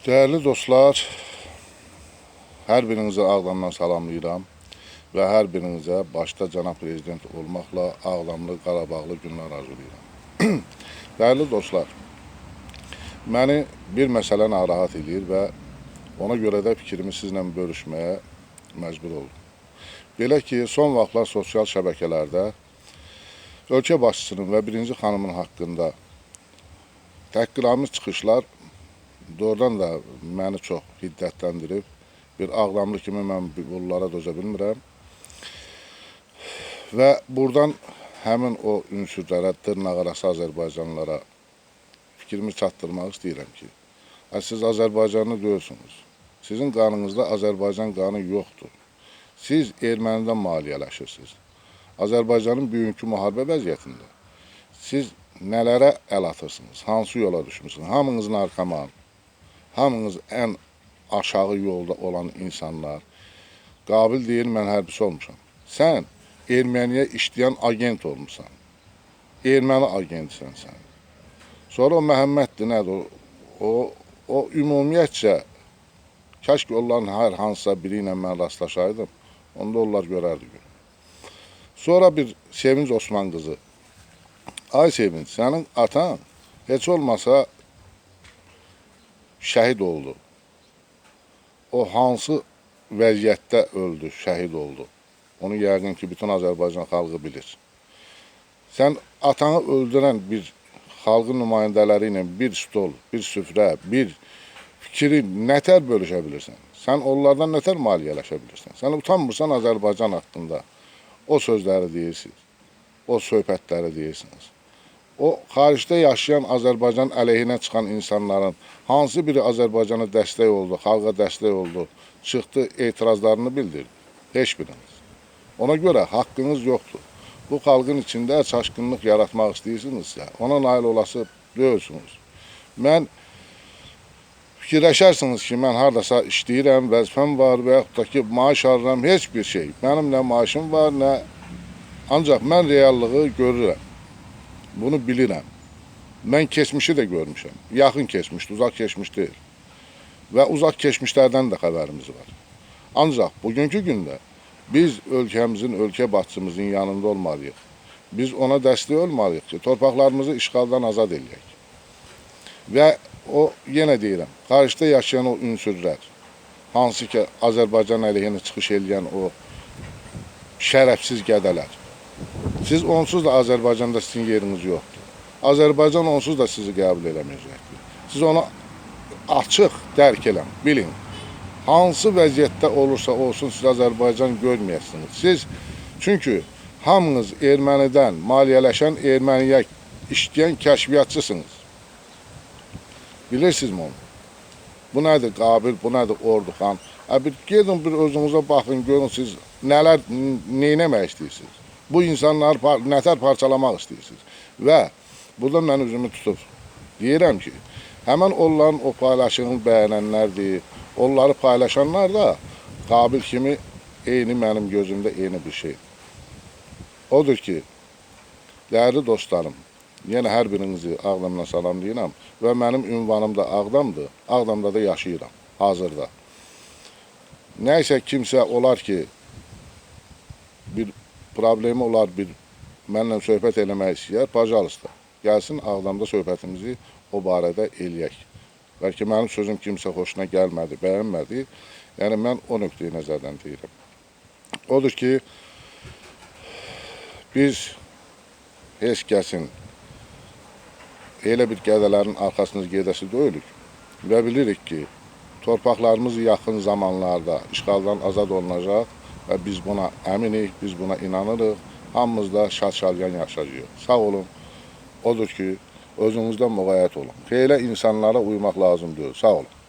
Değerli dostlar, hər birinizi Ağdamdan salamlayıram və hər birinizə başda cənab prezident olmaqla Ağdamlı, Qarabağlı günlər arzulayıram. Değerli dostlar, məni bir məsələ narahat edir və ona görə də fikrimi sizlə bölüşməyə məcbur oldum. Belə ki, son vaxtlar sosial şəbəkələrdə ölkə başçısının və birinci xanımın haqqında təhqiramiz çıxışlar doğrudan da məni çox hiddətləndirib. Bir ağlamlı kimi mən bunlara dözə bilmirəm. Və buradan həmin o ünsürlərə, dırnaqarası Azərbaycanlılara fikrimi çatdırmaq istəyirəm ki, siz Azərbaycanlı deyilsiniz. Sizin qanınızda Azərbaycan qanı yoxdur. Siz ermənidən maliyyələşirsiniz. Azərbaycanın bugünkü müharibə vəziyyətində siz nələrə əl atırsınız, hansı yola düşmüsünüz? Hamınızın arxaman, hamınız ən aşağı yolda olan insanlar qabil deyil mən hərbçi olmuşam. Sən erməniyə işləyən agent olmusan. Erməni agentisən sən. Sonra o Məhəmməddir nədir? O, o, ümumiyyətcə kaş ki onların hər hansısa biri ilə mən rastlaşaydım, onda onlar görərdi günü. Sonra bir Sevinç Osman qızı. Ay Sevinç, sənin atan heç olmasa şəhid oldu. O hansı vəziyyətdə öldü, şəhid oldu. Onu yəqin ki, bütün Azərbaycan xalqı bilir. Sən atanı öldürən bir xalqın nümayəndələri ilə bir stol, bir süfrə, bir fikri nətər bölüşə bilirsən? Sən onlardan nətər maliyyələşə bilirsən? Sən utanmırsan Azərbaycan haqqında o sözləri deyirsiniz, o söhbətləri deyirsiniz. O xaricdə yaşayan Azərbaycan əleyhinə çıxan insanların hansı biri Azərbaycana dəstək oldu, xalqa dəstək oldu, çıxdı, etirazlarını bildirdi? Heç biriniz. Ona görə haqqınız yoxdur. Bu xalqın içində çaşqınlıq yaratmaq istəyirsinizsə, ona nail olası deyilsiniz. Mən fikirləşərsiniz ki, mən hardasa işləyirəm, vəzifəm var və yaxud da ki, maaş alıram, heç bir şey. Mənim nə maaşım var, nə ancaq mən reallığı görürəm. Bunu bilirəm. Mən keçmişi də görmüşəm. Yaxın keçmişdi, uzaq keçmiş deyil. Və uzaq keçmişlərdən də xəbərimiz var. Ancaq bugünkü gündə biz ölkəmizin, ölkə başçımızın yanında olmalıyıq. Biz ona dəstək olmalıyıq ki, torpaqlarımızı işğaldan azad eləyək. Və o yenə deyirəm, xaricdə yaşayan o ünsürlər, hansı ki Azərbaycan əleyhinə çıxış eləyən o şərəfsiz qədələr. Siz onsuz da Azərbaycanda sizin yeriniz yoxdur. Azərbaycan onsuz da sizi qəbul eləməyəcəkdir. Siz onu açıq dərk eləm, bilin. Hansı vəziyyətdə olursa olsun siz Azərbaycan görməyəsiniz. Siz çünki hamınız ermənidən maliyyələşən erməniyə işləyən kəşfiyyatçısınız. Bilirsinizmi onu? Bu nədir Qabil, bu nədir Orduxan? Ə, bir gedin bir özünüzə baxın, görün siz nələr, neynəmək istəyirsiniz? Bu insanları par nətər parçalamaq istəyirsiniz? Və burada mən üzümü tutub deyirəm ki, həmən onların o paylaşımını bəyənənlərdir, onları paylaşanlar da Qabil kimi eyni mənim gözümdə eyni bir şey. Odur ki, dəyərli dostlarım, yenə hər birinizi Ağdamdan salamlayıram və mənim ünvanım da Ağdamdır. Ağdamda da yaşayıram hazırda. Nəysə kimsə olar ki, bir problemi olar, bir mənlə söhbət eləmək istəyər, pajalista. Gəlsin Ağdamda söhbətimizi o barədə eləyək. Bəlkə mənim sözüm kimsə xoşuna gəlmədi, bəyənmədi. Yəni mən o nöqteyi nəzərdən deyirəm. Odur ki, biz heç kəsin elə bir qədələrin arxasında gedəsi deyilik və bilirik ki, torpaqlarımız yaxın zamanlarda işğaldan azad olunacaq və biz buna əminik, biz buna inanırıq. Hamımız da şad-şadyan yaşayacağıq. Sağ olun. Odur ki, özünüzdən müğayət olun. Elə insanlara uymaq lazım deyil. Sağ olun.